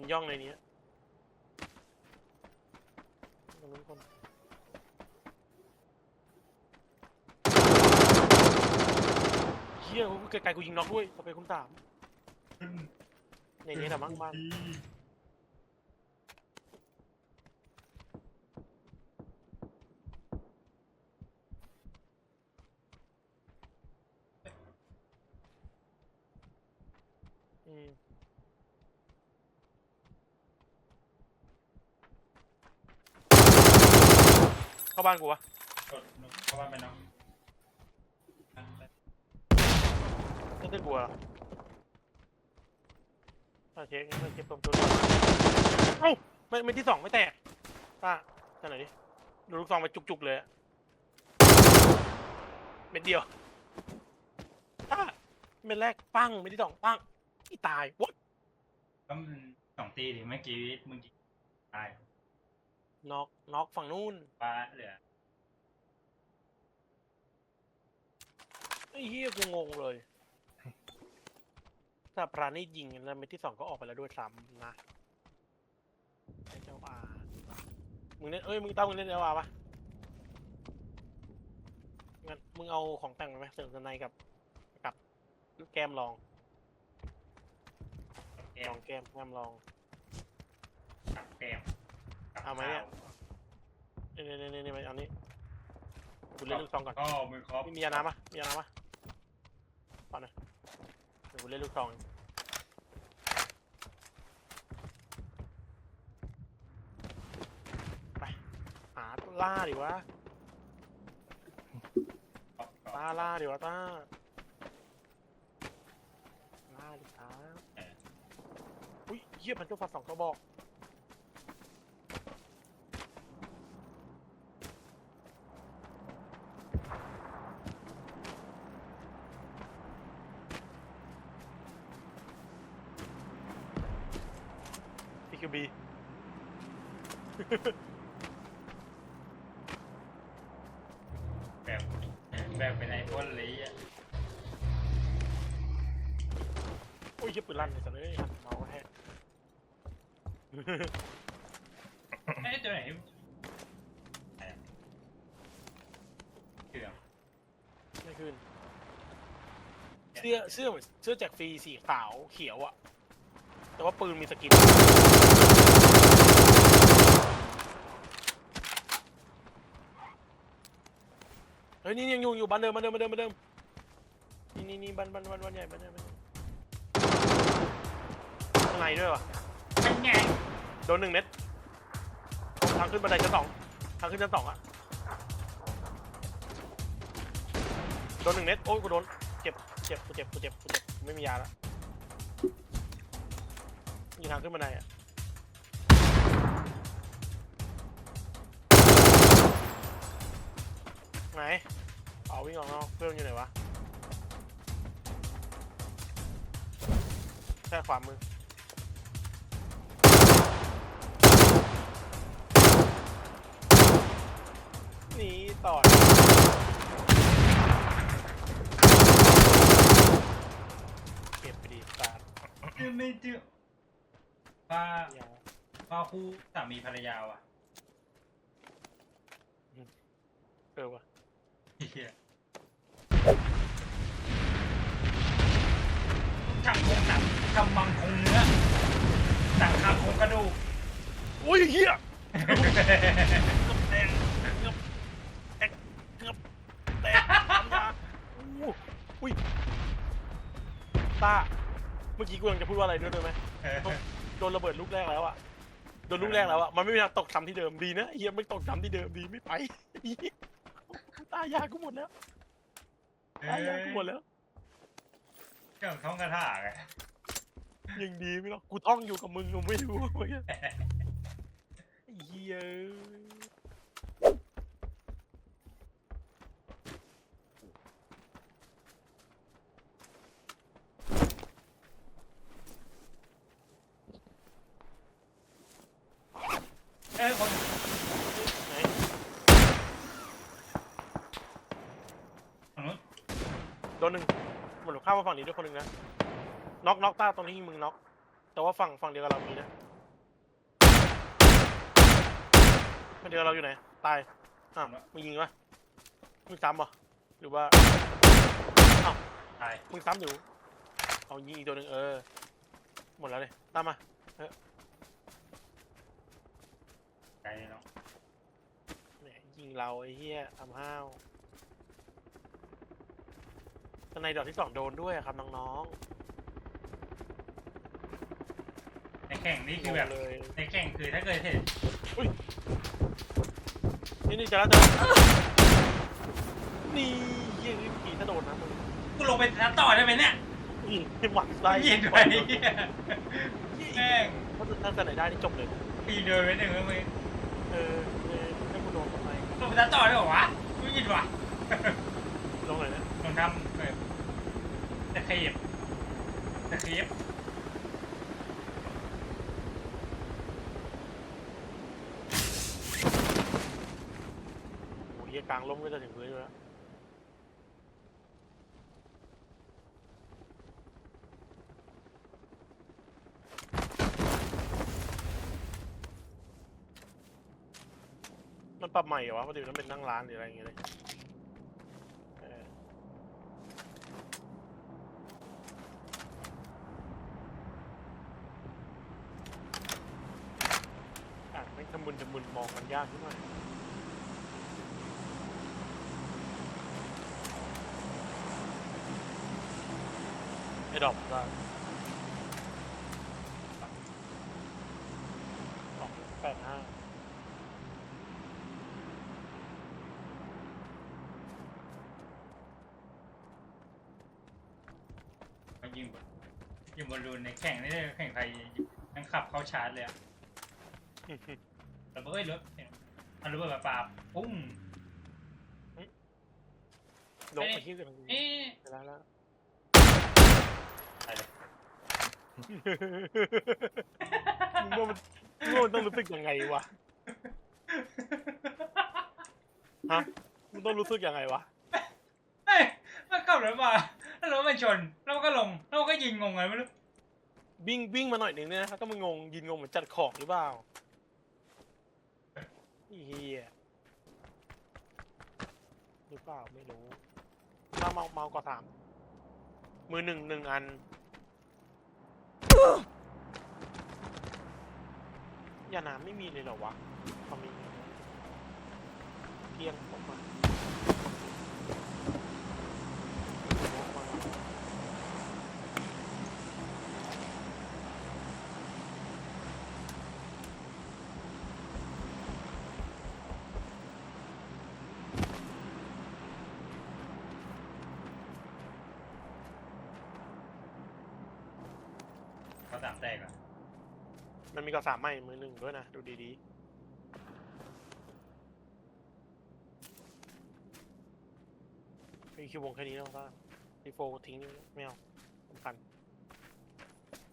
มันย่องในนี้ตรงนู้นคนเฮียกูไกลๆกูยิงน็อกด้วยต่อไปคุณสามในนี้แหละมั้งบ้าน อืม เข้าบ้านกูวะกดเข้าบ้านไปเนาะไม่ได้กลัวถ้าเช็คไม่เช็คตรงตัวเอ้าไม่ไม่ที่สองไม่แตกป้าจะไหนอยดิดูลูกซองไปจุกๆเลยอะเม็ดเดียวป้าเม็ดแรกปั้งเม็ดที่สองปั้งอีตายวัดก็มันสองตีดิเมื่อกี้มึงยิงตาย น็อกน็อกฝั่งนู้นฟ้าเหลือไอ้เหี้ยกูงงเลยถ้าปราณีตยิงแล้วเม็ดที่สองก็ออกไปแล้วด้วยซ้ำนะไอ้เจ้าอามึงเล่นเอ้ยมึงตั้งมึงเล่นเจ้าอาปะงั้นมึงเอาของแต่งมาไหมเสริมสไนกับกับแก้มลองแก้ลมองแก้มแก้มลองกับแก้มกับ เอาไหมเนี่ยนี่นี่นี่นี่มาเอานี้กูเล่นลูกซองก่อนก็มือครบมีมียาน้ำปะมียาน้ำปะปอนหน่อยเดี๋ยวกูเล่นลูกซองเองไปหาล่าดิวะก็ก็ต้าล่าดิวะต้าล่าดิครับเอออุ้ยเยี่ยพันเจ้าฟัดสองกระบอก ยเยี่ปืนลั่นเลยสัตว์เลยหันเมาส์แฮะไอ้ยตัวไหนอะไรอะเกือบไม่ขึ้นเสื้อเสื้อเหมือนเสื้อแจกฟรีสีขาวเขียวอะแต่ว่าปืนมีสกินเฮ้ยนี่ยังอยู่อยู่บ้านเดิมบ้านเดิมบ้านเดิมบ้านเดิมนี่นี่นี่บ้านบ้านบ้านบ้านใหญ่บ้านใหญ่บ้านใหญ่ ในด้วยวะเป็นไงโดนหนึ่งเม็ดทางขึ้นบันไดชั้นสองทางขึ้นชั้นสองอะโดนหนึ่งเม็ดโอ้ยกูโดนเจ็บเจ็บกูเจ็บกูเจ็บกูเจ็บกูไม่มียาแล้วมีทางขึ้นบันไดอะไหนเอาวิ่งออกนอกเพื่อนอยู่ไหนวะแค่ขวามือ นีต่อยเก็บไปดีตาดจือไม่จือป้าอย่าป้าคู่สามีภรรยาว่ะเออวะเฮียช่างคงหนังกำมังคงเนื้อหนังคาคงกระดูกโอ้ยเฮียเกือบแตกเกือบแตกเกือบ แตกทำยาอู้อุ้ยตาเมื่อกี้กูยังจะพูดว่าอะไรด้วยด้ไหมโดนระเบิดลูกแรกแล้วอะโดนลูกแรกแล้วอะมันไม่มีทางตกซ้ำที่เดิมดีนะเฮียไม่ตกซ้ำที่เดิมดีไม่ไปตายากูหมดแล้วตายากูหมดแล้วเรื่องท้องกระถาไงยังดีไม่หรอกกูท่องอยู่กับมึงกูไม่รู้เฮีย โดนหนึ่งหมดข้ามมาฝั่งนี้ด้วยคนหนึ่งนะน็อกน็อกต้าตรงที่ยิงมึงน็อกแต่ว่าฝั่งฝั่งเดียวกับเรามีนะฝั่งเดียวเราอยู่ไหนตายอ้าวมึงยิงวะมึงซ้ำปะหรือว่าอ้าวตายมึงซ้ำอยู่เอายิงอีกตัวหนึ่งเออหมดแล้วเลยตามมาเออไกลเนาะยิงเราไอ้เหี้ยทำห้าว ในดอกที่สองโดนด้วยอะครับน้องในแข่งนี่ๆคือแบบงงเลยในแข่งคือถ้าเกิดเห็นนี่นี่จะแล้วเจอนี่เหี้ยผีถ้าโดนนะมึงกูลงไปนัดต่อได้ไหมเนี่ยนี่หวังไส้ยิงไปเหี้ยแม่งถ้าถ้าจะไหนได้นี่จบเลย ปีเดินไปหนึ่งแล้วมึงเออเออถ้ากูโดนทำไมลงไปนัดต่อได้เหรอวะไม่ยินวะลงเลยนะลองทำแบบ ตะเขียบตะเขียบโอ้ยเหี้ยกลางล้มก็จะถึงพื้นอยู่แล้วมันปรับใหม่เหรอวะปกติมันเป็นนั่งร้านหรืออะไรอย่างเงี้ยเลยเอออะไม่ทำมึนทำมึนมองมันยากขึ้นหน่อยไอ้ดอกก็สองแปดห้ามายิงบนยิงบอลลูนในแข่งนี่แข่งไทยยังขับเข้าชาร์จเลยอะ ระเบิดรถอันระเบิดปลาปุ้งลงไปที่อื่นเอ๊ะไปแล้วแล้วตายเลยมึงว่ามันมึงว่ามันต้องรู้สึกยังไงวะฮะมึงต้องรู้สึกยังไงวะเฮ้ยมันขับรถมาแล้วรถมันชนแล้วมันก็ลงแล้วมันก็ยิงงงไงไม่รู้วิ่งวิ่งมาหน่อยหนึ่งเนี่ยนะก็มึงงงยินงงเหมือนจัดของหรือเปล่า อีเฮียหรือเปล่าไม่รู้ ถ้าเมาเมากว่าสามมือหนึ่งหนึ่งอัน ยาน้ำไม่มีเลยเหรอวะพอมีเพียงออกมาออกมา เขา สามแตกอะมันมีกระสามใหม่มือหนึ่งด้วยนะ ดูดีๆมีคิววงแค่นี้แล้วก็ดีโฟทิ้งไม่เอาสำคัญ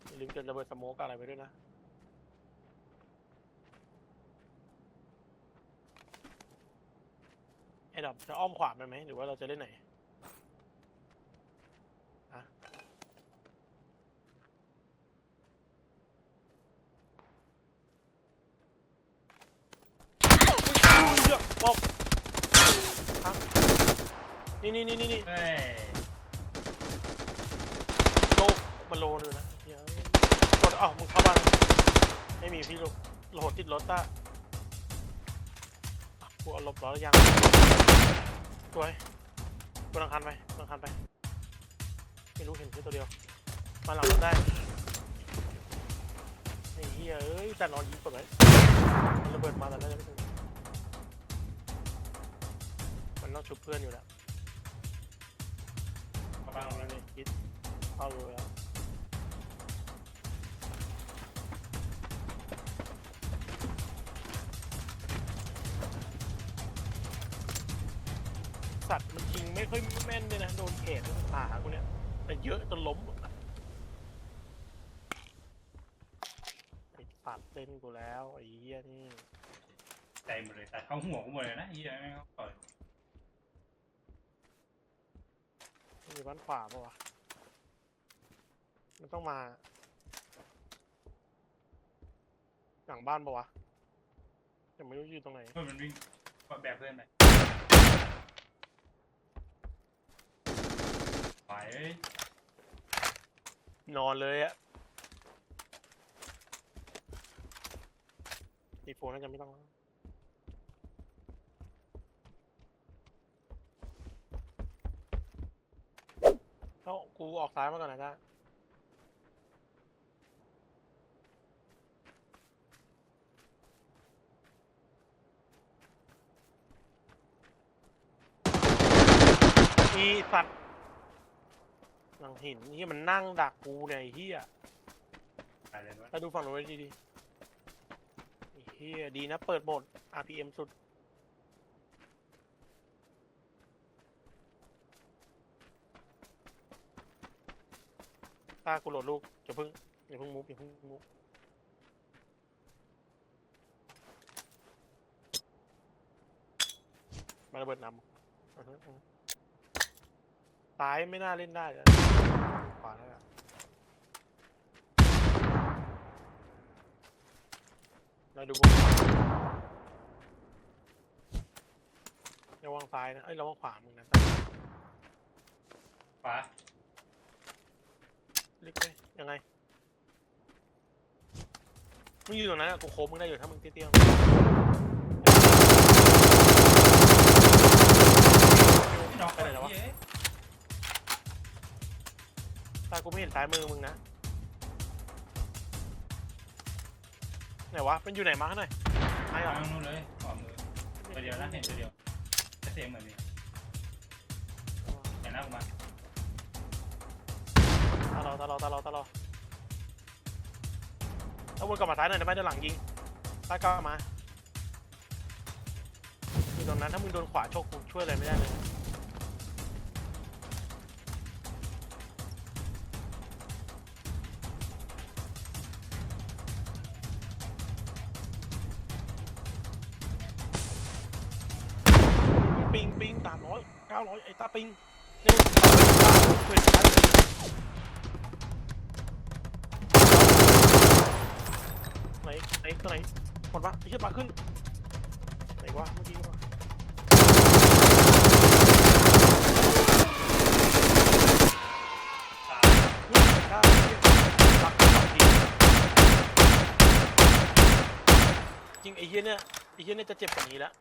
อย่าลืมจะระเบิดสโมกอะไรไปด้วยนะไอ้ดอกจะอ้อมขวาไปไหมหรือว่าเราจะเล่นไหนอะอุ้ ยเหี้ยบอกฮะนี่นี่นี่นี่นี่เฮ้ยโลมันโลเลยนะเดี๋ยวกดอ้าวมึงเข้าบ้านไม่มีพี่ลูกโหลดติดรถต้าอะกูเอาหลบล้อแล้วยังสวยกูลังคันไปกูลังคันไป ไม่รู้เห็นแค่ตัวเดียว มาหลังรถได้ไอ้เหี้ยเอ้ยแต่นอนยิงกดไว้มันระเบิดมาแต่น่าจ ชุบเพื่อนอยู่แล้วเข้าฟับ้างนแล้วนี่คิดเข้าเลยแล้วสัตว์มันยิงไม่ค่อยแม่นเลยนะ โดนเขตป่ากูเนี่ยแต่เยอะจนล้มหมดอะไอ้สัตว์เล่นกูแล้วไอ้เหี้ยนี่ ใจหมดเลยตัดเข้าหัวกูหมดเลยนะยี่ไม่เขาปล่อย มัน อยู่บ้านขวาปะวะ มันต้องมา หลังบ้านปะวะแต่ไม่รู้อยู่ตรงไหน เพื่อนมันวิ่งแบบเพื่อนไปไปเอ้ยนอนเลยอะตีโฟนน่าจะไม่ต้องแล้วเอ้า กูออกซ้ายมาก่อนนะจ๊ะอีสัตว์หลังหินที่มันนั่งดักกูเนี่ยไอ้เฮียไปเลยวะถ้าดูฝั่งโน้นไว้ดีๆไอ้เฮียดีนะ เปิดโหมด RPM สุด ตากูโหลดลูกอย่าเพิ่งอย่าเพิ่งมุกอย่าเพิ่งมุกมาระเบิดนำอือฮึอือฮึซ้ายไม่น่าเล่นได้เลยขวาได้ละเราดูระวังซ้ายนะ เอ้ยระวังขวามึงนะขวา ลึกเลยยังไงมึงอยู่ตรงนั้นอะกูโค้งมึงได้อยู่ถ้ามึงเตี้ยพี่น้องไปไหนแล้ววะเย้ยตากูไม่เห็นซ้ายมือมึงนะไหนวะมันอยู่ไหนมาข้หน่อยไอ้เหรอทางนู้นเลยขวามือตัวเดียวนะเห็นตัวเดียวจะเสียงเหมือนนี้เห็นหน้ากูมา ตาเราตาเราตาเราตาเราถ้าวนกลับมาซ้ายหน่อยได้ไหมเดี๋ยวหลังยิงตากลับมาอยู่ตรงนั้นถ้ามึงโดนขวาโชกกูช่วยอะไรไม่ได้เลยปิงปิงสามร้อยเก้าร้อยไอ้ตาปิงหนึ่งสองสามเว้ยตาไหน ตัวไหนหมดปะไอ้เชี่ยปลาขึ้นไหนวะเมื่อกี้วะเฮ้ยกล้าเหี้ปลาขึ้นสองทีจริงไอ้เฮียเนี่ยไอ้เฮียเนี่ยจะเจ็บกว่านี้แล้ว